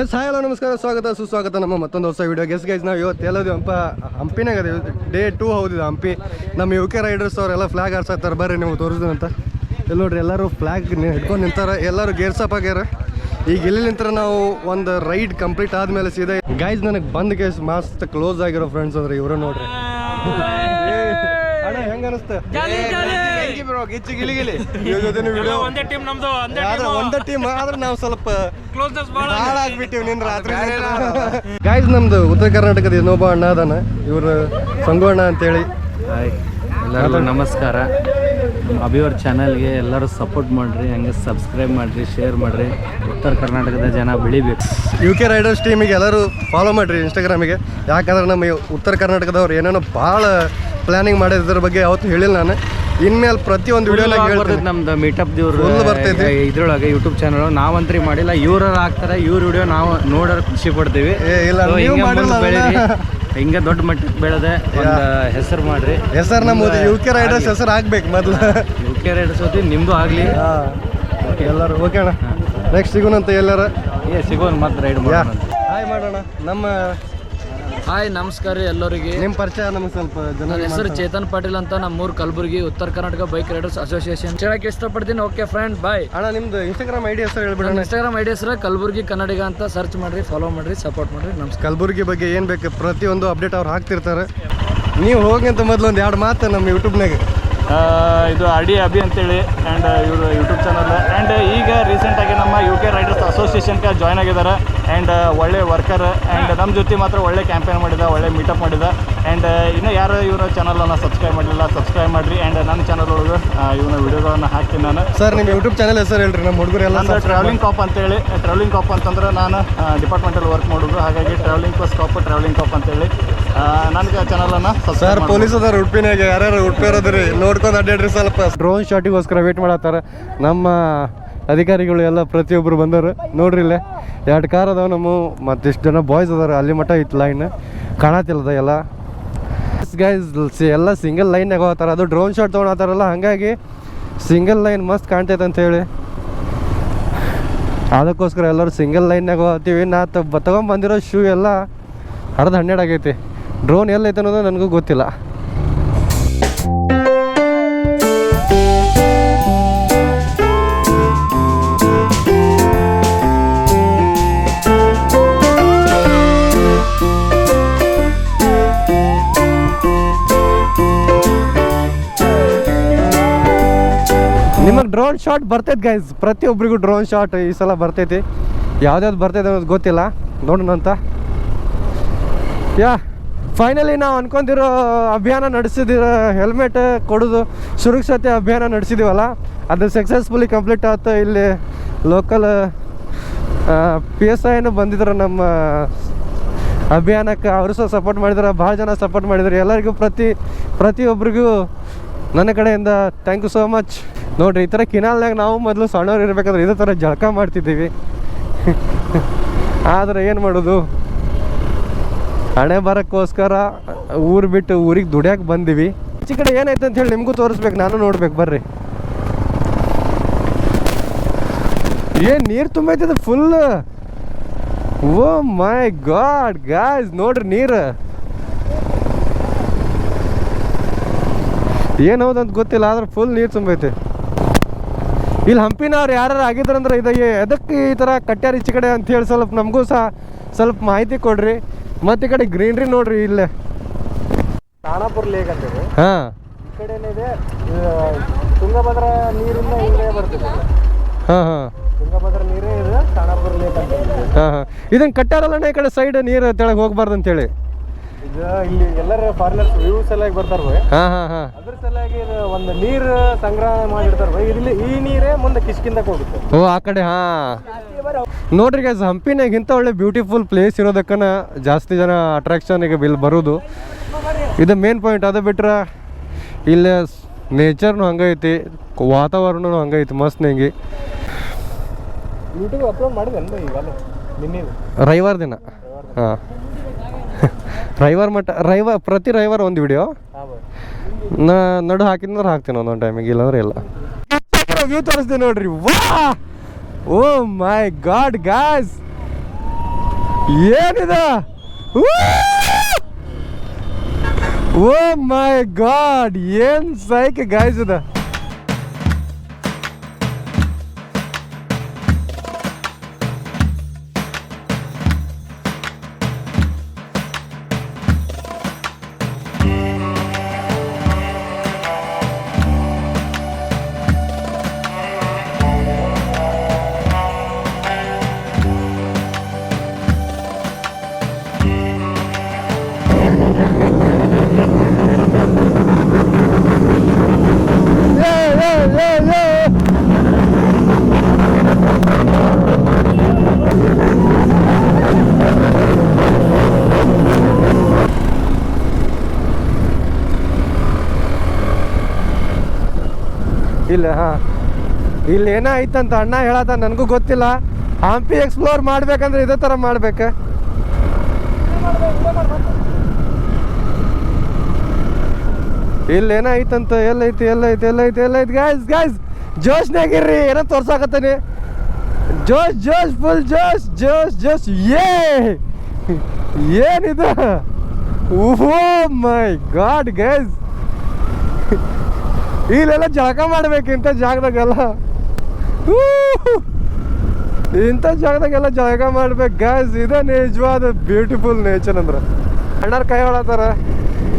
Yes hi hello ನಮಸ್ಕಾರ ಸ್ವಾಗತ ಸುಸ್ವಾಗತ. ನಮ್ಮ ಮತ್ತೊಂದು ಹೊಸ ವಿಡಿಯೋ ಗೆಸ್ ಗೈಸ್ ನಾವು ಇವತ್ತು ಎಲ್ಲೋದು ಹಂಪ ಹಂಪಿನಾಗ ಅದೇ ಡೇ ಟೂ ಹೌದಿದೆ ಹಂಪಿ. ನಮ್ಮ ಯು ಕೆ ರೈಡರ್ಸ್ ಅವರೆಲ್ಲ ಫ್ಲಾಗ್ ಆಡ್ಸತ್ತಾರೆ. ಬರ್ರಿ ನೀವು ತೋರಿಸ್ದು ಅಂತ. ಇಲ್ಲಿ ನೋಡ್ರಿ ಎಲ್ಲರೂ ಫ್ಲಾಗ್ ಹಿಡ್ಕೊಂಡು ನಿಂತಾರೆ. ಎಲ್ಲರೂ ಗೇರ್ಸಪ್ ಆಗ್ಯಾರ. ಈಗ ಇಲ್ಲಿ ನಿಂತರ ನಾವು ಒಂದು ರೈಡ್ ಕಂಪ್ಲೀಟ್ ಆದಮೇಲೆ ಸೀದಾ ಗೈಸ್ ನನಗೆ ಬಂದ್ ಕೇಸ್ ಮಸ್ತ್ ಕ್ಲೋಸ್ ಆಗಿರೋ ಫ್ರೆಂಡ್ಸ್ ಅಂದ್ರೆ ಇವರು ನೋಡ್ರಿ. ಏ, ಗಿಚ್ಚಿ ಗಿಲಿ ಗಿಲಿ ಇವ್ರ ಜೊತೆ ವಿಡಿಯೋ ಒಂದೇ ಟೀಮ್ ನಮ್ದು ಒಂದೇ ಆದ್ರೆ ಒಂದೇ ಟೀಮ್ ಆದ್ರೆ ನಾವು ಸ್ವಲ್ಪ ಕ್ಲೋಸ್ನೆಸ್ ಭಾಳ ಭಾಳ ಆಗ್ಬಿಟ್ಟಿವಿ ನಿನ್ನ ರಾತ್ರಿ ಗಾಯ್ಸ್ ನಮ್ದು ಉತ್ತರ ಕರ್ನಾಟಕದ ಇನ್ನೊಬ್ಬ ಅಣ್ಣ ಅದಾನ ಇವ್ರು ಸಂಗೋಣ ಅಣ್ಣ ಅಂತೇಳಿ. ಹಾಯ್ ಎಲ್ಲರಿಗೂ ನಮಸ್ಕಾರ. ಅಭಿಯವ್ರ ಅಭಿವರ್ ಚಾನಲ್ಗೆ ಎಲ್ಲರೂ ಸಪೋರ್ಟ್ ಮಾಡಿರಿ ಹಂಗೆ ಸಬ್ಸ್ಕ್ರೈಬ್ ಮಾಡಿರಿ ಶೇರ್ ಮಾಡಿರಿ. ಉತ್ತರ ಕರ್ನಾಟಕದ ಜನ ಬೆಳಿಬೇಕು. ಯು ಕೆ ರೈಡರ್ಸ್ ಟೀಮಿಗೆ ಎಲ್ಲರೂ ಫಾಲೋ ಮಾಡಿರಿ ಇನ್ಸ್ಟಾಗ್ರಾಮಿಗೆ ಯಾಕಂದ್ರೆ ನಮ್ಮ ಉತ್ತರ ಕರ್ನಾಟಕದವ್ರು ಏನೇನೋ ಭಾಳ ಪ್ಲಾನಿಂಗ್ ಮಾಡಿದ್ರ ಬಗ್ಗೆ ಯಾವತ್ತೂ ಹೇಳಿಲ್ಲ ನಾನು. ಇನ್ಮೇಲೆ ಪ್ರತಿಯೊಂದು ವಿಡಿಯೋನಾಗ ಬರ್ತೈತೆ ನಮ್ದು ಮೀಟಪ್ ದೇವ್ರು ಬರ್ತೈತಿ. ಇದ್ರೊಳಗೆ ಯೂಟ್ಯೂಬ್ ಚಾನಲ್ ನಾವಂತ್ರಿ ಮಾಡಿಲ್ಲ ಇವ್ರ ಹಾಕ್ತಾರೆ ಇವ್ರ ವಿಡಿಯೋ ನಾವು ನೋಡೋರು ಖುಷಿ ಪಡ್ತೀವಿ. ಇಲ್ಲ ನೀವು ಹಿಂಗೆ ಮಾಡಿಲ್ಲ ಹಿಂಗೆ ದೊಡ್ಡ ಮಟ್ಟಕ್ಕೆ ಬೆಳೆದೆ ಒಂದು ಹೆಸರು ಮಾಡ್ರಿ. ಹೆಸರು ನಮ್ಮ ಯು ಕೆ ರೈಡರ್ಸ್ ಹೆಸರು ಆಗ್ಬೇಕು ಮೊದಲು. ಯು ಕೆ ರೈಡರ್ಸ್ ಹೋತಿ ನಿಮ್ಮದು ಆಗಲಿ. ಎಲ್ಲರೂ ಓಕೆ ಅಣ್ಣ. ನೆಕ್ಸ್ಟ್ ಸಿಗೋಣಂತ ಎಲ್ಲರ. ಏ ಸಿಗೋಣ ಮತ್ತೆ ರೈಡ್ ಮಾಡೋಣ ಹಾಯ್ ಮಾಡೋಣ. ನಮ್ಮ ಹಾಯ್ ನಮಸ್ಕಾರ ರೀ ಎಲ್ಲರಿಗೆ. ನಿಮ್ಮ ಪರಿಚಯ ನಮ್ಗೆ ಸ್ವಲ್ಪ ಜನ ನನ್ನ ಹೆಸರು ಚೇತನ್ ಪಾಟೀಲ್ ಅಂತ ನಮ್ಮೂರು ಕಲಬುರಗಿ ಉತ್ತರ ಕರ್ನಾಟಕ ಬೈಕ್ ರೈಡರ್ಸ್ ಅಸೋಸಿಯೇಷನ್. ಹೇಳಕ್ಕೆ ಇಷ್ಟಪಡ್ತೀನಿ. ಓಕೆ ಫ್ರೆಂಡ್ ಬಾಯ್ ಅಣ್ಣ ನಿಮ್ದು ಇನ್ಸ್ಟಾಗ್ರಾಮ್ ಐಡಿ ಹೆಸರು ಹೇಳ್ಬಿಡೋಣ. ಇನ್ಸ್ಟಾಗ್ರಾಮ್ ಐಡಿ ಹೆಸರು ಕಲಬುರಗಿ ಕನ್ನಡಿಗ ಅಂತ ಸರ್ಚ್ ಮಾಡಿರಿ ಫಾಲೋ ಮಾಡಿರಿ ಸಪೋರ್ಟ್ ಮಾಡಿರಿ ನಮಸ್ಕಾರ. ಕಲಬುರಗಿ ಬಗ್ಗೆ ಏನು ಬೇಕು ಪ್ರತಿಯೊಂದು ಅಪ್ಡೇಟ್ ಅವ್ರು ಹಾಕ್ತಿರ್ತಾರೆ. ನೀವು ಹೋಗಿ ಅಂತ ಮೊದಲು ಒಂದು ಎರಡು ಮಾತು ನಮ್ಮ ಯೂಟ್ಯೂಬ್ನಾಗ ಇದು ಆರ್ ಡಿ ಅಭಿ ಅಂತೇಳಿ ಆ್ಯಂಡ್ ಇವರು ಯೂಟ್ಯೂಬ್ ಚಾನಲ್ ಆ್ಯಂಡ್ ಈಗ ರೀಸೆಂಟಾಗಿ ನಮ್ಮ ಯು ಕೆ ರೈಡರ್ಸ್ ಅಸೋಸಿಯೇಷನ್ಗೆ ಜಾಯ್ನ್ ಆಗಿದ್ದಾರೆ. ಆ್ಯಂಡ್ ಒಳ್ಳೆ ವರ್ಕರ್ ಆ್ಯಂಡ್ ನಮ್ಮ ಜೊತೆ ಮಾತ್ರ ಒಳ್ಳೆ ಕ್ಯಾಂಪೇನ್ ಮಾಡಿದ ಒಳ್ಳೆ ಮೀಟಪ್ ಮಾಡಿದ. ಆ್ಯಂಡ್ ಇನ್ನೂ ಯಾರು ಇವರ ಚಾನಲನ್ನು ಸಬ್ಸ್ಕ್ರೈಬ್ ಮಾಡಲಿಲ್ಲ ಸಬ್ಸ್ಕ್ರೈಬ್ ಮಾಡಿರಿ. ಆ್ಯಂಡ್ ನನ್ನ ಚಾನಲ್ ಒಳಗೆ ಇವನ ವಿಡಿಯೋಗಳನ್ನು ಹಾಕ್ತೀನಿ ನಾನು. ಸರ್ ನಿಮ್ಮ ಯೂಟ್ಯೂಬ್ ಚಾನಲ್ ಹೆಸರು ಹೇಳ್ರಿ ನಮ್ಮ ಹುಡುಗರೆಲ್ಲ ಸರ್ ಟ್ರಾವೆಲಿಂಗ್ ಕಾಪ್ ಅಂತೇಳಿ ಟ್ರಾವೆಲಿಂಗ್ ಕಾಪ್ ಅಂತಂದ್ರೆ ನಾನು ಡಿಪಾರ್ಟ್ಮೆಂಟಲ್ಲಿ ವರ್ಕ್ ಮಾಡೋದು. ಹಾಗಾಗಿ travelling plus cop travelling cop ಅಂತೇಳಿ. ನನಗೆ ಚಾನಲನ್ನು ಸರ್ ಪೊಲೀಸ್ ಅದಾರ ಉಡುಪಿನಾಗ ಯಾರ್ಯಾರು ಉಡುಪಿ ಇರೋದ್ರಿ ನೋಡ್ಕೊಂಡು ಅಡ್ಡಾಡ್ರಿ ಸ್ವಲ್ಪ. ಡ್ರೋನ್ ಶಾಟಿಗೋಸ್ಕರ ವೇಟ್ ಮಾಡತ್ತಾರ. ನಮ್ಮ ಅಧಿಕಾರಿಗಳು ಎಲ್ಲ ಪ್ರತಿಯೊಬ್ಬರು ಬಂದರು ನೋಡ್ರಿ ಇಲ್ಲೇ ಎರಡು ಕಾರ್ ಅದಾವ ನಮ್ಮ ಮತ್ತಿಷ್ಟು ಜನ ಬಾಯ್ಸ್ ಅದಾರ. ಅಲ್ಲಿ ಮಟ್ಟ ಇತ್ತು ಲೈನ್ ಕಾಣತಿಲ್ಲದ ಎಲ್ಲ. ಗೈಸ್ ಎಲ್ಲ ಸಿಂಗಲ್ ಲೈನ್ಯಾಗ ಹೋಗ್ತಾರ. ಅದು ಡ್ರೋನ್ ಶಾಟ್ ತೊಗೊಳತ್ತಾರಲ್ಲ ಹಾಗಾಗಿ ಸಿಂಗಲ್ ಲೈನ್ ಮಸ್ತ್ ಕಾಣ್ತೈತೆ ಅಂತ ಹೇಳಿ. ಅದಕ್ಕೋಸ್ಕರ ಎಲ್ಲರೂ ಸಿಂಗಲ್ ಲೈನ್ಯಾಗ ಹೋಗ್ತೀವಿ. ನಾ ತಗೊಂಬಂದಿರೋ ತೊಗೊಂಬಂದಿರೋ ಶೂ ಎಲ್ಲ ಅರ್ಧ ಹನ್ನೆರಡು ಆಗೈತಿ. ಡ್ರೋನ್ ಎಲ್ಲೈತೆ ಅನ್ನೋದು ನನಗೂ ಗೊತ್ತಿಲ್ಲ. ನಿಮಗೆ ಡ್ರೋನ್ ಶಾಟ್ ಬರ್ತೈತೆ ಗೈಸ್ ಪ್ರತಿಯೊಬ್ಬರಿಗೂ ಡ್ರೋನ್ ಶಾಟ್ ಈ ಸಲ ಬರ್ತೈತಿ. ಯಾವ್ದು ಬರ್ತೈತೆ ಅನ್ನೋದು ಗೊತ್ತಿಲ್ಲ. ನೋಡೋಣ ಅಂತ ಯಾ. ಫೈನಲಿ ನಾವು ಅನ್ಕೊಂತಿರೋ ಅಭಿಯಾನ ನಡೆಸಿದಿರೋ ಹೆಲ್ಮೆಟ್ ಕೊಡೋದು, ಸುರಕ್ಷತೆ ಅಭಿಯಾನ ನಡೆಸಿದೀವಲ್ಲ? ಅದು ಸಕ್ಸಸ್ಫುಲಿ ಕಂಪ್ಲೀಟ್ ಆಯ್ತು. ಇಲ್ಲಿ ಲೋಕಲ್ ಪಿ ಎಸ್ ಐನು ಬಂದಿದ್ರು ನಮ್ಮ ಅಭಿಯಾನಕ್ಕೆ. ಅವರು ಸಹ ಸಪೋರ್ಟ್ ಮಾಡಿದ್ರು, ಭಾಳ ಜನ ಸಪೋರ್ಟ್ ಮಾಡಿದ್ರು. ಎಲ್ಲರಿಗೂ ಪ್ರತಿ ಪ್ರತಿಯೊಬ್ಬರಿಗೂ ನನ್ನ ಕಡೆಯಿಂದ ಥ್ಯಾಂಕ್ ಯು ಸೋ ಮಚ್ ನೋಡಿರಿ, ಈ ಥರ ಕಿನಾಲ್ನಾಗ ನಾವು ಮೊದಲು ಸಣ್ಣವ್ರು ಇರಬೇಕಾದ್ರೆ ಇದೇ ಥರ ಜಳಕ ಮಾಡ್ತಿದ್ದೀವಿ. ಆದರೆ ಏನು ಮಾಡೋದು? ಹಣೆ ಬರೋಕ್ಕೋಸ್ಕರ ಊರು ಬಿಟ್ಟು ಊರಿಗೆ ದುಡಿಯಕ್ಕೆ ಬಂದೀವಿ. ಈಚೆ ಕಡೆ ಏನಾಯ್ತು ಅಂತ ಹೇಳಿ ನಿಮಗೂ ತೋರಿಸ್ಬೇಕು, ನಾನು ನೋಡ್ಬೇಕು, ಬರ್ರಿ. ಏನು ನೀರು ತುಂಬೈತದ full oh my god, guys, ನೋಡ್ರಿ ನೀರು. ಏನು ಹೌದಂತ ಗೊತ್ತಿಲ್ಲ, ಆದ್ರೆ ಫುಲ್ ನೀರು ತುಂಬೈತೆ. ಇಲ್ಲಿ ಹಂಪಿನವ್ರು ಯಾರು ಆಗಿದ್ರಂದ್ರೆ ಇದಕ್ಕೆ ಎದಕ್ಕೆ ಈ ಥರ ಕಟ್ಟ್ಯಾರ ಈಚೆ ಕಡೆ ಅಂತ ಹೇಳಿ ಸ್ವಲ್ಪ ನಮಗೂ ಸಹ ಸ್ವಲ್ಪ ಮಾಹಿತಿ ಕೊಡ್ರಿ. ಮತ್ತೆ ಈ ಕಡೆ ಗ್ರೀನ್ರಿ ನೋಡ್ರಿ ಇಲ್ಲೇ. ಖಾನಾಪುರ ಲೇಕ್ ಅಂತೇಳಿ ಹಾಂ. ಈ ಕಡೆ ಏನಿದೆ ಇದು ತುಂಗಭದ್ರಾ ನೀರಿಂದ ಇಲ್ಲೇ ಬರ್ತದೆ ಹಾ ಹಾಂ. ತುಂಗಭದ್ರಾ ನೀರೇ ಇದೆ ಖಾನಾಪುರ ಲೇಕ್ ಅಂತ ಹಾ ಹಾಂ ಹಾಂ. ಇದನ್ನು ಕಟ್ಟಾರಲ್ಲಣ್ಣ ಈ ಕಡೆ ಸೈಡ್ ನೀರು ತೆಳಗೆ ಹೋಗ್ಬಾರ್ದು ಅಂತೇಳಿ? ಇದು ಇಲ್ಲಿ ಎಲ್ಲರ ಫಾರಿನರ್ಸ್ ವ್ಯೂ ಸಲುವಾಗಿ ಬರ್ತಾರ ಬೈ ಹಾ ಹಾಂ ಹಾಂ. ಅದ್ರ ಸಲುವಾಗಿ ಇದು ಒಂದು ನೀರು ಸಂಗ್ರಹ ಮಾಡಿರ್ತಾರ ಬೈ ಇಲ್ಲಿ ಈ ನೀರೇ ಮುಂದೆ ಕಿಷ್ಕಿಂದಕ್ಕೆ ಹೋಗುತ್ತೆ ಓ ಆ ಕಡೆ ಹಾಂ. ನೋಡ್ರಿ ಗೈಸ್ ಹಂಪಿನಾಗ ಇಂಥ ಒಳ್ಳೆ ಬ್ಯೂಟಿಫುಲ್ ಪ್ಲೇಸ್ ಇರೋದಕ್ಕನ ಜಾಸ್ತಿ ಜನ ಅಟ್ರಾಕ್ಷನ್ಗೆ ಇಲ್ಲಿ ಬರೋದು. ಇದು ಮೇನ್ ಪಾಯಿಂಟ್ ಅದು ಬಿಟ್ರೆ ಇಲ್ಲಿ ನೇಚರ್ನು ಹಂಗೈತಿ ವಾತಾವರಣನು ಹಂಗೈತಿ ಮಸ್ತ್ ನಂಗೆ. ಯೂಟ್ಯೂಬ್ ಅಪ್ಲೋಡ್ ಮಾಡಿದೆ ರವಿವಾರ ದಿನ. ಹಾಂ. ರವಿವಾರ ಮಟ್ಟ ರವಿವಾರ ಪ್ರತಿ ರವಿವಾರ ಒಂದು ವಿಡಿಯೋ ನಾ ನಡು ಹಾಕಿದ್ರೆ ಹಾಕ್ತೀನಿ ಒಂದೊಂದು ಟೈಮಿಗೆ ಇಲ್ಲಾಂದ್ರೆ ಇಲ್ಲ. ವ್ಯೂ ತೋರಿಸ್ತೀನಿ ನೋಡ್ರಿ. Wow oh my god guys ಏನಿದ? ಓ ಮೈ ಗಾಡ್ ಏನ್ ಸೈಕ್ ಗಾಯ್ಸ್ ಇದ? ಇಲ್ಲ ಹಾ. ಇಲ್ಲಿ ಏನೋ ಐತಂತ ಅಣ್ಣ ಹೇಳತ್ತ ನನಗೂ ಗೊತ್ತಿಲ್ಲ. ಹಂಪಿ ಎಕ್ಸ್ಪ್ಲೋರ್ ಮಾಡ್ಬೇಕಂದ್ರೆ ಇದೇ ಥರ ಮಾಡ್ಬೇಕು. ಇಲ್ಲಿ ಏನೋ ಐತಂತ ಎಲ್ಲೈತಿ ಎಲ್ಲೈತಿ ಎಲ್ಲೈತಿ ಎಲ್ಲೈತಿ ಗಾಯ್ಸ್ ಗಾಯ್ಸ್ ಜೋಶ್ನಾಗಿರ್ರಿ, ಏನೋ ತೋರ್ಸಾಕತ್ತೀನಿ. ಜೋಶ್ ಜೋಶ್ ಫುಲ್ ಜೋಶ್ ಜೋಶ್ ಜೋಶ್, ಏ! ಏನಿದು? ಓಹೋ ಮೈ ಗಾಡ್ ಗೈಸ್ ಇಲ್ಲೆಲ್ಲ ಜಳಕ ಮಾಡ್ಬೇಕು ಇಂಥ ಜಾಗದಾಗೆಲ್ಲ. ಇಂಥ ಜಾಗದಾಗೆಲ್ಲ ಜಳಕ ಮಾಡ್ಬೇಕು. ಗ್ಯಾಸ್ ಇದೇ ನಿಜವಾದ ಬ್ಯೂಟಿಫುಲ್ ನೇಚರ್ ಅಂದ್ರೆ. ಅಣ್ಣಾರು ಕೈ ಹೊಳತಾರ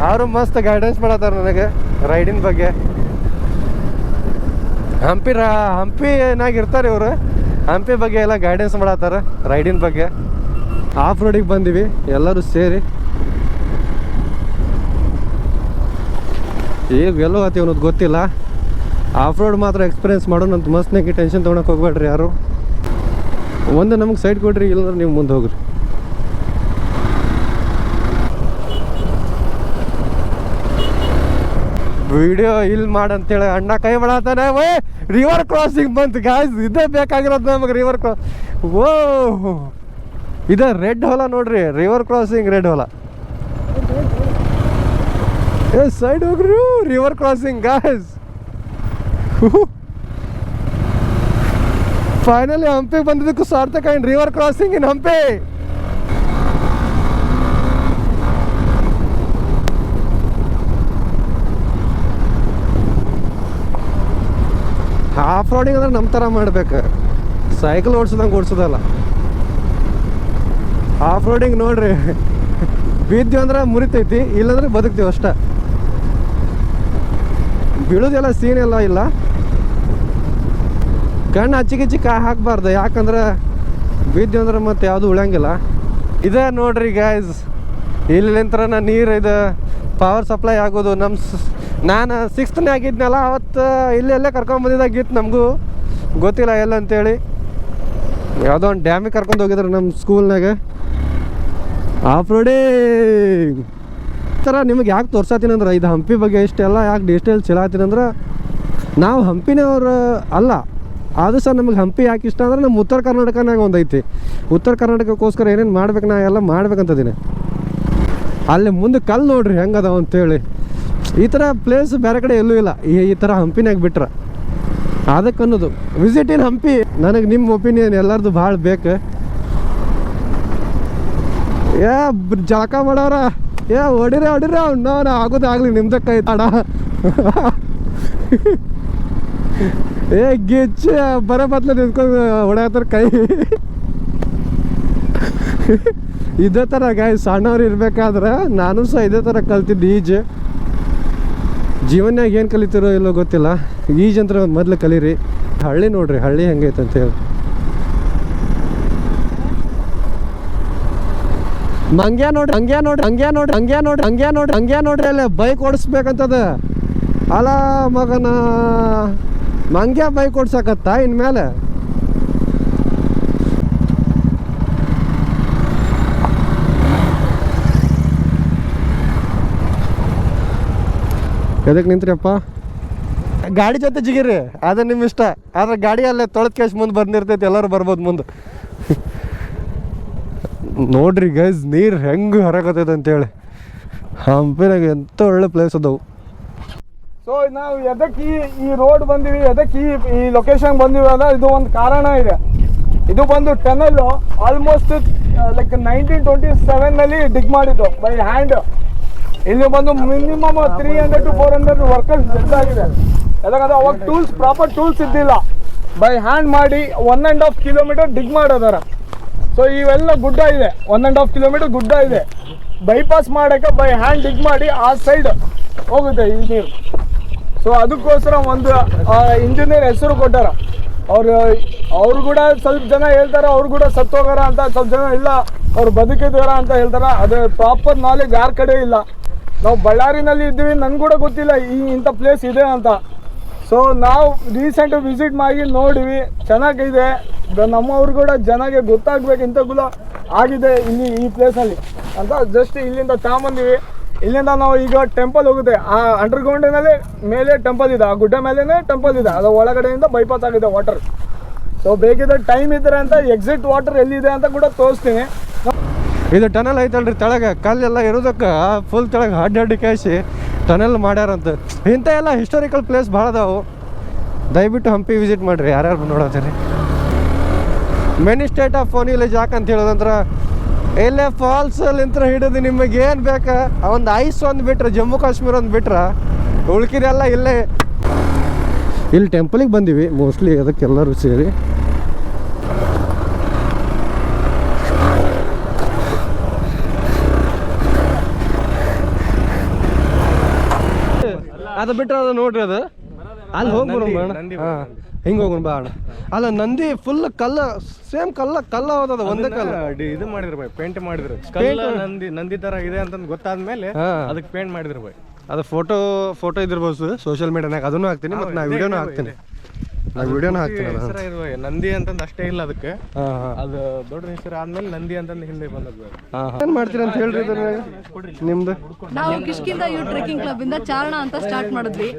ಅವರು ಮಸ್ತ್ ಗೈಡೆನ್ಸ್ ಮಾಡತ್ತಾರ ನನಗೆ ರೈಡಿನ ಬಗ್ಗೆ. ಹಂಪಿ ರಾ, ಹಂಪಿ ಏನಾಗಿರ್ತಾರೆ ಇವರು. ಹಂಪಿ ಬಗ್ಗೆ ಎಲ್ಲ ಗೈಡೆನ್ಸ್ ಮಾಡತ್ತಾರ ರೈಡಿನ ಬಗ್ಗೆ. ಆಫ್ ರೋಡಿಗೆ ಬಂದೀವಿ, ಎಲ್ಲರೂ ಸೇರಿ. ಈಗ ಎಲ್ಲೋ ಆತಿ ಅನ್ನೋದು ಗೊತ್ತಿಲ್ಲ. ಆಫ್ ರೋಡ್ ಮಾತ್ರ ಎಕ್ಸ್ಪೀರಿಯನ್ಸ್ ಮಾಡೋಣ ಅಂತ ಮಸ್ತ್ನಾಗಿ ಟೆನ್ಷನ್ ತೊಗೊಳಕ್ಕೆ ಹೋಗ್ಬೇಡ್ರಿ ಯಾರು. ಒಂದು ನಮಗೆ ಸೈಡ್ ಕೊಡ್ರಿ, ಇಲ್ಲಂದ್ರೆ ನೀವು ಮುಂದೆ ಹೋಗ್ರಿ. ವಿಡಿಯೋ ಇಲ್ಲಿ ಮಾಡಂತೇಳಿ ಅಣ್ಣ ಕೈ ಮಾಡತ್ತಾನೆ ಓಯ್ ರಿವರ್ ಕ್ರಾಸಿಂಗ್ ಬಂತು ಗಾಯ್ಸ್ ಇದೇ ಬೇಕಾಗಿರೋದು ನಮಗೆ ರಿವರ್ ಕ್ರಾಸ್ ಓ ಇದ ರೆಡ್ ಹೊಲ ನೋಡ್ರಿ ರಿವರ್ ಕ್ರಾಸಿಂಗ್ ರೆಡ್ ಹೊಲ. ಏ side ಹೋಗ್ರು river crossing guys finally Hampi ಬಂದಿದ್ದಕ್ಕೂ ಸಾರ್ಥಕ in river crossing in Hampi. Off roading ಅಂದ್ರೆ ನಮ್ಮ ಥರ ಮಾಡ್ಬೇಕು. ಸೈಕಲ್ ಓಡಿಸೋದಂಗೆ ಓಡಿಸೋದಲ್ಲ. ಆಫ್ ರೋಡಿಂಗ್ ನೋಡ್ರಿ. ಬೀದ್ಯ ಅಂದ್ರೆ ಮುರಿತೈತಿ, ಇಲ್ಲಾಂದ್ರೆ ಬದುಕ್ತೀವಿ ಅಷ್ಟ. ಬೀಳೋದೆಲ್ಲ ಸೀನ್ ಎಲ್ಲ ಇಲ್ಲ. ಕಣ್ಣು ಹಚ್ಚಿಗಿಚ್ಚಿ ಕಾ ಹಾಕಬಾರ್ದು. ಯಾಕಂದ್ರೆ ಬಿದ್ದು ಅಂದ್ರೆ ಮತ್ತೆ ಯಾವುದು ಉಳಂಗಿಲ್ಲ ಇದೇ ನೋಡ್ರಿ ಗಾಯ್ಸ್ ಇಲ್ಲಿಂತ್ರ ನೀರು ಇದು. ಪವರ್ ಸಪ್ಲೈ ಆಗೋದು. ನಮ್ಮ ನಾನು ಸಿಕ್ಸ್ತ್ನೇ ಆಗಿದ್ನಲ್ಲ, ಅವತ್ತು ಇಲ್ಲೆಲ್ಲೇ ಕರ್ಕೊಂಬಂದಿದ್ದಾಗಿತ್ತು ನಮಗೂ. ಗೊತ್ತಿಲ್ಲ ಎಲ್ಲ ಅಂತೇಳಿ ಯಾವುದೋ ಒಂದು ಡ್ಯಾಮಿಗೆ ಕರ್ಕೊಂಡು ಹೋಗಿದ್ರು ನಮ್ಮ ಸ್ಕೂಲ್ನಾಗ ಆಫ್ ರೋಡಿಂಗ್ ಥರ ನಿಮಗೆ ಯಾಕೆ ತೋರ್ಸತ್ತೀನಿ ಅಂದ್ರೆ ಇದು ಹಂಪಿ ಬಗ್ಗೆ ಇಷ್ಟೆಲ್ಲ ಯಾಕೆ ಡೀಟೇಲ್ಸ್ ಹೇಳತ್ತೀನಿ ಅಂದ್ರೆ ನಾವು ಹಂಪಿನವ್ರು ಅಲ್ಲ. ಆದರೂ ಸರ್ ನಮಗೆ ಹಂಪಿ ಯಾಕೆ ಇಷ್ಟ ಅಂದ್ರೆ ನಮ್ಮ ಉತ್ತರ ಕರ್ನಾಟಕನಾಗ ಒಂದು ಐತಿ. ಉತ್ತರ ಕರ್ನಾಟಕಕ್ಕೋಸ್ಕರ ಏನೇನು ಮಾಡ್ಬೇಕು ನಾ ಎಲ್ಲ ಮಾಡ್ಬೇಕಂತದೀನಿ. ಅಲ್ಲಿ ಮುಂದೆ ಕಲ್ಲು ನೋಡ್ರಿ ಹೆಂಗದಾವ ಅಂತೇಳಿ. ಈ ಥರ ಪ್ಲೇಸ್ ಬೇರೆ ಕಡೆ ಎಲ್ಲೂ ಇಲ್ಲ. ಈ ಥರ ಹಂಪಿನಾಗ ಬಿಟ್ರೆ. ಅದಕ್ಕೆ ಅನ್ನೋದು ವಿಸಿಟ್ ಇನ್ ಹಂಪಿ. ನನಗೆ ನಿಮ್ಮ ಒಪಿನಿಯನ್ ಎಲ್ಲರದು ಭಾಳ ಬೇಕು. ಏ ಜಳಕ ಮಾಡವ್ರ ಏ, ಹೊಡಿರ ಹೊಡಿರ. ಅವ್ನ ಆಗೋದಾಗ್ಲಿ ನಿಮ್ದ ಕೈ ತಡ ಏ ಗಿಚ್ಚಿ ಬರೋ ಬತ್ಲ ನಿಂತ್ಕೊಂಡು ಹೊಡೆಯತ್ತಾರ ಕೈ. ಇದೇ ಥರ ಗಾಯ ಸಣ್ಣವ್ರು ಇರ್ಬೇಕಾದ್ರೆ ನಾನು ಸಹ ಇದೇ ಥರ ಕಲ್ತಿದ್ದೆ ಈಜು ಜೀವನ್ಯಾಗ ಏನು ಕಲಿತಿರೋ ಇಲ್ಲೋ ಗೊತ್ತಿಲ್ಲ. ಈಜ್ ಅಂತ ಮೊದ್ಲು ಕಲೀರಿ. ಹಳ್ಳಿ ನೋಡ್ರಿ, ಹಳ್ಳಿ ಹೆಂಗೈತೆ ಅಂತೇಳಿ ಮಂಗ್ಯ ನೋಡಿ ಹಂಗೆ ನೋಡಿ ಹಂಗೆ ನೋಡ್ರಿ ಹಂಗೆ ನೋಡ್ರಿ, ಹಂಗೆ ನೋಡಿ ಹಂಗೆ ನೋಡ್ರಿ. ಅಲ್ಲೇ ಬೈಕ್ ಓಡಿಸ್ಬೇಕಂತದ. ಅಲ್ಲ ಮಗನ, ನಂಗೆ ಬೈಕ್ ಓಡ್ಸಕತ್ತ ಇನ್ಮೇಲೆ? ಎದಕ್ಕೆ ನಿಂತ್ರಿಯಪ್ಪ? ಗಾಡಿ ಜೊತೆ ಜಿಗಿರಿ, ಅದು ನಿಮ್ಮ ಇಷ್ಟ ಆದ್ರೆ ಗಾಡಿ ಅಲ್ಲೇ ತೊಳೆದ ಕೇಸ್ ಮುಂದೆ ಬಂದಿರ್ತೈತಿ, ಎಲ್ಲರೂ ಬರ್ಬೋದು ಮುಂದೆ. ನೋಡ್ರಿ ಗೈಸ್ ನೀರು ಹೆಂಗೆ ಹರಕತ್ತೈತೆ ಅಂತೇಳಿ. ಹಂಪಿನಾಗ ಎಂತ ಒಳ್ಳೆ ಪ್ಲೇಸ್ ಅದಾವು. ಸೊ ನಾವು ಎದಕ್ಕೆ ಈ ರೋಡ್ ಬಂದಿವಿ, ಎದಕ್ಕೆ ಈ ಲೊಕೇಶನ್ ಬಂದಿವಿ ಅಲ್ಲ ಇದು ಒಂದು ಕಾರಣ ಇದೆ. ಇದು ಬಂದು tunnel almost like nineteen twenty ಸೆವೆನ್ನಲ್ಲಿ dig ಮಾಡಿದ್ದು ಬೈ ಹ್ಯಾಂಡ್ ಇಲ್ಲಿ ಬಂದು minimum three hundred to four hundred workers death ಆಗಿದೆ. ಯಾಕಂದ್ರೆ ಅವಾಗ ಟೂಲ್ಸ್ ಪ್ರಾಪರ್ ಟೂಲ್ಸ್ ಇದ್ದಿಲ್ಲ. ಬೈ ಹ್ಯಾಂಡ್ ಮಾಡಿ one and half kilometre dig ಮಾಡೋದಾರ. So ಇವೆಲ್ಲ ಗುಡ್ಡ ಇದೆ. ಒನ್ ಆ್ಯಂಡ್ ಹಾಫ್ ಕಿಲೋಮೀಟರ್ ಗುಡ್ಡ ಇದೆ. ಬೈಪಾಸ್ ಮಾಡೋಕ್ಕೆ ಬೈ ಹ್ಯಾಂಡ್ ಡಿಗ್ ಮಾಡಿ ಆ ಸೈಡ್ ಹೋಗುತ್ತೆ ಈ ನೀರು. ಸೊ ಅದಕ್ಕೋಸ್ಕರ ಒಂದು ಇಂಜಿನಿಯರ್ ಹೆಸರು ಕೊಟ್ಟಾರ. ಅವರು, ಅವ್ರು ಕೂಡ ಸ್ವಲ್ಪ ಜನ ಹೇಳ್ತಾರೆ, ಅವ್ರು ಕೂಡ ಸತ್ತೋಗಾರ ಅಂತ, ಸ್ವಲ್ಪ ಜನ ಇಲ್ಲ, ಅವ್ರು ಬದುಕಿದಾರ ಅಂತ ಹೇಳ್ತಾರ. ಅದೇ ಪ್ರಾಪರ್ ನಾಲೆಜ್ ಯಾರ ಕಡೆ ಇಲ್ಲ. ನಾವು ಬಳ್ಳಾರಿನಲ್ಲಿ ಇದ್ದೀವಿ, ನನ್ಗೆ ಕೂಡ ಗೊತ್ತಿಲ್ಲ, ಈ ಇಂಥ ಪ್ಲೇಸ್ ಇದೆ ಅಂತ. ಸೊ ನಾವು ರೀಸೆಂಟ್ ವಿಸಿಟ್ ಮಾಡಿ ನೋಡಿವಿ. ಚೆನ್ನಾಗಿದೆ. ನಮ್ಮವ್ರು ಕೂಡ ಜನಗೆ ಗೊತ್ತಾಗ್ಬೇಕು ಕೂಡ ಆಗಿದೆ ಇಲ್ಲಿ ಈ ಪ್ಲೇಸಲ್ಲಿ ಅಂತ ಜಸ್ಟ್ ಇಲ್ಲಿಂದ ತಗೊಂಬಂದಿವಿ ಇಲ್ಲಿಂದ ನಾವು ಈಗ ಟೆಂಪಲ್ ಹೋಗುತ್ತೆ ಆ ಅಂಡರ್ಗ್ರೌಂಡಿನಲ್ಲಿ ಮೇಲೆ ಟೆಂಪಲ್ ಇದೆ. ಆ ಗುಡ್ಡ ಮೇಲೆನೇ ಟೆಂಪಲ್ ಇದೆ. ಅದು ಒಳಗಡೆಯಿಂದ ಬೈಪಾಸ್ ಆಗಿದೆ ವಾಟರ್ ಸೊ ಬೇಕಿದ್ರೆ ಟೈಮ್ ಇದ್ದರೆ ಅಂತ ಎಕ್ಸಿಟ್ ವಾಟರ್ ಎಲ್ಲಿದೆ ಅಂತ ಕೂಡ ತೋರಿಸ್ತೀನಿ. ಇದು ಟನಲ್ ಐತಲ್ರಿ, ತೆಳಗೆ. ಕಲ್ಲೆಲ್ಲ ಇರೋದಕ್ಕೆ ಫುಲ್ ತೆಳಗೆ ಅಡ್ಡಿ ಅಡ್ಡಿ ಕಾಯಿಸಿ ಟನಲ್ ಮಾಡ್ಯಾರಂತ. ಇಂಥ ಎಲ್ಲ ಹಿಸ್ಟೋರಿಕಲ್ ಪ್ಲೇಸ್ ಭಾಳ ಅದಾವು. ದಯವಿಟ್ಟು ಹಂಪಿ ವಿಸಿಟ್ ಮಾಡಿರಿ, ಯಾರ್ಯಾರು ನೋಡತ್ತೀರಿ many state of phone village ಅಂತ ಹೇಳೋದಂದ್ರೆ ಇಲ್ಲೇ ಫಾಲ್ಸಲ್ಲಿಂತ್ರ ಹಿಡಿದು ನಿಮಗೆ ಏನು ಬೇಕಾ ಒಂದು ಐಸ್ ಒಂದು ಬಿಟ್ರೆ, ಜಮ್ಮು ಕಾಶ್ಮೀರ ಒಂದು ಬಿಟ್ರೆ, ಉಳ್ಕಿದೆಲ್ಲ ಇಲ್ಲೇ. ಇಲ್ಲಿ ಟೆಂಪಲಿಗೆ ಬಂದೀವಿ ಮೋಸ್ಟ್ಲಿ ಅದಕ್ಕೆಲ್ಲರೂ ಸೇರಿ. ಅದು ಬಿಟ್ಟರೆ ಅದು ನೋಡ್ರಿ ಅದು. ಅಲ್ಲಿ ಹೋಗ್ಬಿಡು ಹಾಂ. ಹಿಂಗೆ ಹೋಗೋಣ ಬಾ ಅಣ್ಣ ಅಲ್ಲ ನಂದಿ ಫುಲ್ ಕಲ್ಲ ಸೇಮ್ ಕಲ್ಲ ಕಲ್ಲ ಹೋದದ ಒಂದೇ ಕಲ್ಲ. ಇದು ಮಾಡಿದ್ರು ಬೈ ಪೇಂಟ್ ಮಾಡಿದ್ರು. ಕಲ್ಲ ನಂದಿ ನಂದಿ ತರ ಇದೆ ಅಂತ ಗೊತ್ತಾದ್ಮೇಲೆ. ಅದಕ್ಕೆ ಪೇಂಟ್ ಮಾಡಿದ್ರು ಬೈ ಅದು ಫೋಟೋ ಫೋಟೋ ಇದಿರ್ಬೋದು ಸೋಷಿಯಲ್ ಮೀಡಿಯಾನಾಗ ಅದನ್ನು ಹಾಕ್ತೀನಿ ಮತ್ತು ನಾ ವಿಡಿಯೋನು ಹಾಕ್ತೀನಿ. ವಿಡಿಯೋನು ಹಾಕ್ತೀನಿ ಇದು ನಂದಿ ಅಂತಂದ್ ಅಷ್ಟೇ ಇಲ್ಲ ಅದಕ್ಕೆ. ಅದು ದೊಡ್ಡ ಹೆಸರು ಆದ್ಮೇಲೆ ನಂದಿ ಅಂತಂದ್ ಹಿಂದೆ ಬಂದದ್ದು. ಏನು ಮಾಡ್ತೀರಿ ಅಂತ ಹೇಳ್ರಿ ನಿಮ್ದು? ನಾವು ಕಿಷ್ಕಿಂದ ಯು ಟ್ರೆಕಿಂಗ್ ಕ್ಲಬ್ ಇಂದ ಚಾರಣ ಅಂತ ಸ್ಟಾರ್ಟ್ ಮಾಡಿದ್ವಿ.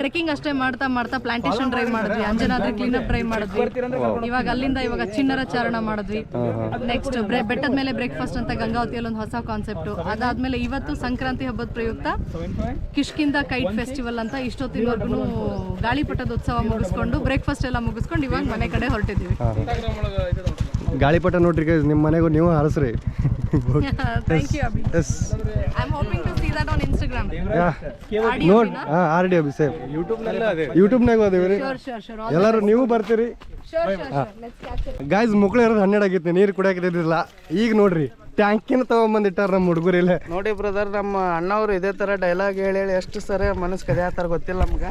ಟ್ರೆಕಿಂಗ್ ಅಷ್ಟೇ ಮಾಡ್ತಾ ಮಾಡ್ತಾ ಪ್ಲಾಂಟೇಶನ್ ಡ್ರೈವ್ ಮಾಡಿದ್ವಿ. ಅಂಜನಾದ್ರಿ ಕ್ಲೀನ್ ಅಪ್ ಡ್ರೈವ್ ಮಾಡಿದ್ವಿ. ಇವಾಗ ಅಲ್ಲಿಂದ ಇವಾಗ ಚಿನ್ನರ ಚಾರಣ ಮಾಡಿದ್ವಿ. ನೆಕ್ಸ್ಟ್ ಬೆಟ್ಟದ ಮೇಲೆ ಬ್ರೇಕ್ಫಾಸ್ಟ್ ಅಂತ ಗಂಗಾವತಿಯಲ್ಲಿ ಒಂದು ಹೊಸ ಕಾನ್ಸೆಪ್ಟ್ ಅದಾದ್ಮೇಲೆ ಇವತ್ತು ಸಂಕ್ರಾಂತಿ ಹಬ್ಬದ ಪ್ರಯುಕ್ತ ಕಿಶ್ಕಿಂದ ಕೈಟ್ ಫೆಸ್ಟಿವಲ್ ಅಂತ ಇಷ್ಟೊತ್ತಿನವರೆಗೂ ಗಾಳಿಪಟದ ಉತ್ಸವ ಮುಗಿಸ್ಕೊಂಡು ಬ್ರೇಕ್ಫಾಸ್ಟ್ ಎಲ್ಲ ಮುಗಿಸ್ಕೊಂಡು ಇವಾಗ ಮನೆ ಕಡೆ ಹೊರಟಿದ್ದೀವಿ. ಗಾಳಿಪಟ ನೋಡ್ರಿ ಗೈಸ್ ನಿಮ್ಮ ಮನೆಗೂ ನೀವು ಹರಸ್ರಿ thank you Abhi S I am hoping to see that on Instagram ನೋಡ್ ಹಾಂ ಆರ್ ಡಿ ಅಭಿ ಸೇಮ್ ಯೂಟ್ಯೂಬ್ನಾಗ ಅದೇವಿ ರೀ ಶೋರ್ ಶೋರ್ ಶೋರ್ ಎಲ್ಲರೂ ನೀವು ಬರ್ತೀರಿ. Shore shore shore let's catch guys ಮುಕ್ಳು ಇರೋದು ಹನ್ನೆರಡು ಆಗಿತ್ತು ನೀರು ಕುಡಿಯಾಕಿದ್ದಿಲ್ಲ ಈಗ ನೋಡ್ರಿ. ಟ್ಯಾಂಕಿನ ತಗೊಂಬಂದಿಟ್ಟಾರ ನಮ್ಮ ಹುಡುಗರು ಇಲ್ಲ ನೋಡಿ ಬ್ರದರ್ ನಮ್ಮ ಅಣ್ಣವ್ರು ಇದೇ ತರ ಡೈಲಾಗ್ ಹೇಳಿ ಹೇಳಿ ಎಷ್ಟು ಸರಿ ಮನಸ್ಸು ಕದಿಯಾತಾರ ಗೊತ್ತಿಲ್ಲ ನಮ್ಗೆ.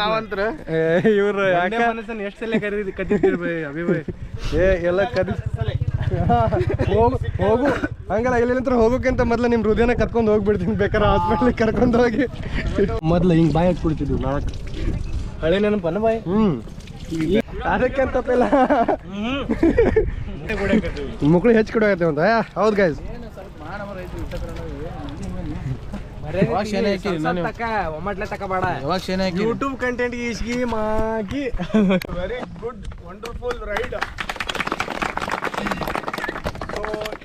ನಾವಂತ್ರ. ಇವ್ರು ಯಾಕೆ ಮನಸ್ಸನ್ನು ಎಷ್ಟು ಸಲ ಕರೀದಿ ಕತ್ತಿದ್ದೀರಿ ಬೈ ಏ ಎಲ್ಲ ಕದಿ ಹೋಗು ಹೋಗು. ಹಂಗಲ್ಲ ಇಲ್ಲಿಂತ್ರ ಹೋಗೋಕ್ಕಿಂತ ಮೊದ್ಲು ನಿಮ್ಮ ಹೃದಯನ ಕರ್ಕೊಂಡು ಹೋಗ್ಬಿಡ್ತೀನಿ. ಬೇಕಾದ್ರೆ ಹಾಸ್ಪಿಟ್ಲಿಗೆ ಕರ್ಕೊಂಡು ಹೋಗಿ. ಮೊದ್ಲು ಹಿಂಗೆ ಬಾಯಿ ಹಾಕ್ಬಿಡ್ತಿದ್ವಿ ನಾಲ್ಕು. ಹಳೆ ನೆನಪನ ಹ್ಮ್. ಹ್ಞೂ ಅದಕ್ಕೆ ತಪ್ಪಿಲ್ಲ ಮಕ್ಕಳು ಹೆಚ್ಚು ಕಡೆ ಆಗತ್ತೆ ಅಂತ. ಹೌದು ಗೈಸ್ ಯೂಟ್ಯೂಬ್ ಕಂಟೆಂಟ್ ಇಸ್ಗಿ ಮಾಕಿ very good wonderful ride so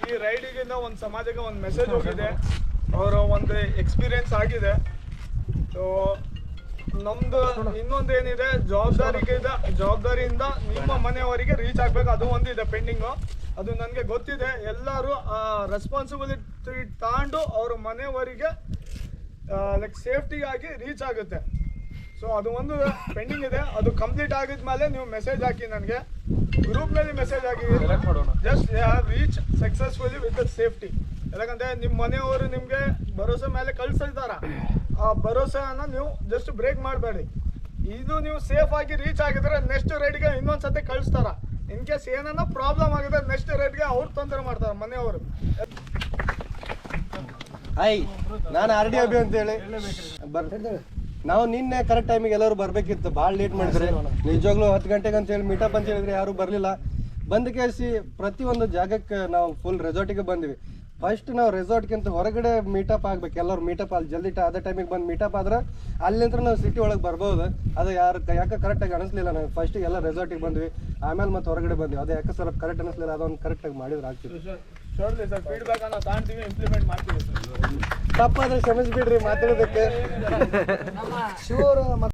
ಈ ರೈಡಿಗಿಂದ ಒಂದು ಸಮಾಜಕ್ಕೆ ಒಂದು ಮೆಸೇಜ್ ಹೋಗಿದೆ. ಅವರ ಒಂದು ಎಕ್ಸ್ಪೀರಿಯನ್ಸ್ ಆಗಿದೆ. ಸೊ ನಮ್ದು ಇನ್ನೊಂದು ಏನಿದೆ ಜವಾಬ್ದಾರಿಗೆ ಜವಾಬ್ದಾರಿಯಿಂದ ನಿಮ್ಮ ಮನೆಯವರಿಗೆ ರೀಚ್ ಆಗ್ಬೇಕು. ಅದು ಒಂದಿದೆ ಪೆಂಡಿಂಗು ಅದು ನನಗೆ ಗೊತ್ತಿದೆ. ಎಲ್ಲರೂ ರೆಸ್ಪಾನ್ಸಿಬಿಲಿಟಿ ತಾಂಡು ಅವ್ರ ಮನೆಯವರಿಗೆ ಲೈಕ್ ಸೇಫ್ಟಿಗಾಗಿ ರೀಚ್ ಆಗುತ್ತೆ. ಸೊ ಅದು ಒಂದು ಪೆಂಡಿಂಗ್ ಇದೆ. ಅದು ಕಂಪ್ಲೀಟ್ ಆಗಿದ್ಮೇಲೆ ನೀವು ಮೆಸೇಜ್ ಹಾಕಿ ನನಗೆ. ಗ್ರೂಪ್ನಲ್ಲಿ message hockey. Just reach successfully with safety ಯಾಕಂದ್ರೆ ನಿಮ್ಮ ಮನೆಯವರು ನಿಮಗೆ ಭರೋಸೆ ಮೇಲೆ ಕಳ್ಸಿದಾರ ಆ ಭರೋಸೆನ ನೀವು ಜಸ್ಟ್ ಬ್ರೇಕ್ ಮಾಡಬೇಡಿ. ಇದು ನೀವು ಸೇಫ್ ಆಗಿ ರೀಚ್ ಆಗಿದ್ರೆ ನೆಕ್ಸ್ಟ್ ರೇಟ್ಗೆ ಇನ್ನೊಂದ್ಸತಿ ಕಳಿಸ್ತಾರ. ಇನ್ ಕೇಸ್ ಏನನ್ನ ಪ್ರಾಬ್ಲಮ್ ಆಗಿದೆ ನೆಕ್ಸ್ಟ್ ರೇಟ್ಗೆ ಅವ್ರು ತೊಂದರೆ ಮಾಡ್ತಾರೆ ಮನೆಯವರು. ಹಾಯ್ ನಾನು ಆರ್ ಡಿ ಅಭಿ ಅಂತೇಳಿ. ನಾವು ನಿನ್ನೆ ಕರೆಕ್ಟ್ ಟೈಮಿಗೆ ಎಲ್ಲರೂ ಬರಬೇಕಿತ್ತು. ಭಾಳ ಲೇಟ್ ಮಾಡಿದ್ರೆ. ನಿಜವಾಗ್ಲೂ ಹತ್ತು ಗಂಟೆಗೆ ಅಂತ ಹೇಳಿ ಮೀಟಪ್ ಅಂತ ಹೇಳಿದ್ರೆ ಯಾರು ಬರಲಿಲ್ಲ. ಬಂದ ಕೇಸಿ ಪ್ರತಿಯೊಂದು ಜಾಗಕ್ಕೆ ನಾವು ಫುಲ್ ರೆಸಾರ್ಟಿಗೆ ಬಂದ್ವಿ. ಫಸ್ಟ್ ನಾವು ರೆಸಾರ್ಟ್ಗಿಂತ ಹೊರಗಡೆ ಮೀಟಪ್ ಆಗ್ಬೇಕು. ಎಲ್ಲರೂ ಮೀಟಪ್ ಅಲ್ಲಿ ಜಲ್ದಿ ಟ- ಅದೇ ಟೈಮಿಗೆ ಬಂದು ಮೀಟಪ್ ಆದ್ರೆ ಅಲ್ಲಿಂದ ನಾವು ಸಿಟಿ ಒಳಗೆ ಬರ್ಬೋದು. ಅದು ಯಾರು ಯಾಕೆ ಕರೆಕ್ಟಾಗಿ ಅನಿಸ್ಲಿಲ್ಲ ನಾವು ಫಸ್ಟ್ ಎಲ್ಲ ರೆಸಾರ್ಟಿಗೆ ಬಂದ್ವಿ. ಆಮೇಲೆ ಮತ್ತೆ ಹೊರಗಡೆ ಬಂದ್ವಿ. ಅದು ಯಾಕೆ ಸ್ವಲ್ಪ ಕರೆಕ್ಟ್ ಅನಿಸ್ಲಿಲ್ಲ. ಅದೊಂದು ಕರೆಕ್ಟಾಗಿ ಮಾಡಿದ್ರೆ ಆಗ್ತಿತ್ತು. ಶೋರ್ಲಿ ಸರ್ ಫೀಡ್ಬ್ಯಾಕ್ ಅನ್ನ ತಗೊಂತೀವಿ ಇಂಪ್ಲಿಮೆಂಟ್ ಮಾಡ್ತೀವಿ ಸರ್. ತಪ್ಪಾದ್ರೆ ಕ್ಷಮಿಸ್ಬಿಡ್ರಿ ಮಾತಾಡೋದಕ್ಕೆ.